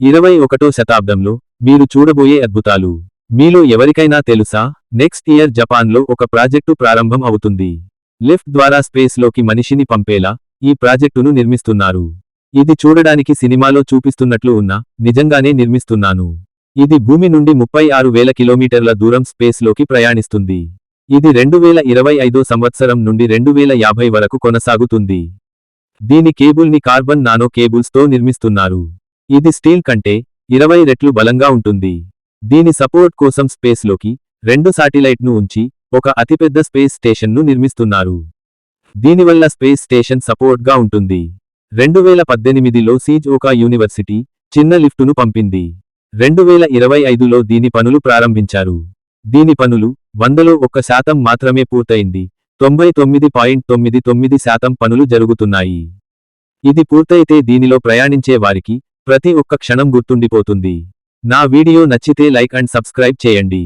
ఇరవై ఒకటో శతాబ్దంలో మీరు చూడబోయే అద్భుతాలు. మీలో ఎవరికైనా తెలుసా? నెక్స్ట్ ఇయర్ జపాన్లో ఒక ప్రాజెక్టు ప్రారంభం అవుతుంది. లిఫ్ట్ ద్వారా స్పేస్లోకి మనిషిని పంపేలా ఈ ప్రాజెక్టును నిర్మిస్తున్నారు. ఇది చూడడానికి సినిమాలో చూపిస్తున్నట్లు ఉన్నా నిజంగానే నిర్మిస్తున్నాను. ఇది భూమి నుండి ముప్పై ఆరు వేల కిలోమీటర్ల దూరం స్పేస్లోకి ప్రయాణిస్తుంది. ఇది రెండు వేల ఇరవై ఐదో సంవత్సరం నుండి రెండు వేల యాభై వరకు కొనసాగుతుంది. దీని కేబుల్ని కార్బన్ నానో కేబుల్స్తో నిర్మిస్తున్నారు. ఇది స్టీల్ కంటే ఇరవై రెట్లు బలంగా ఉంటుంది. దీని సపోర్ట్ కోసం స్పేస్లోకి రెండు శాటిలైట్ను ఉంచి ఒక అతిపెద్ద స్పేస్ స్టేషన్ను నిర్మిస్తున్నారు. దీనివల్ల స్పేస్ స్టేషన్ సపోర్ట్గా ఉంటుంది. రెండు వేల పద్దెనిమిదిలో సీజ్ ఒక యూనివర్సిటీ చిన్న లిఫ్టును పంపింది. రెండు వేల ఇరవై ఐదులో దీని పనులు ప్రారంభించారు. దీని పనులు వందలో ఒక్క శాతం మాత్రమే పూర్తయింది. తొంభై తొమ్మిది పాయింట్ తొమ్మిది తొమ్మిది శాతం పనులు జరుగుతున్నాయి. ఇది పూర్తయితే దీనిలో ప్రయాణించే వారికి ప్రతి ఒక్క క్షణం గుర్తుండిపోతుంది. నా వీడియో నచ్చితే లైక్ అండ్ సబ్స్క్రైబ్ చేయండి.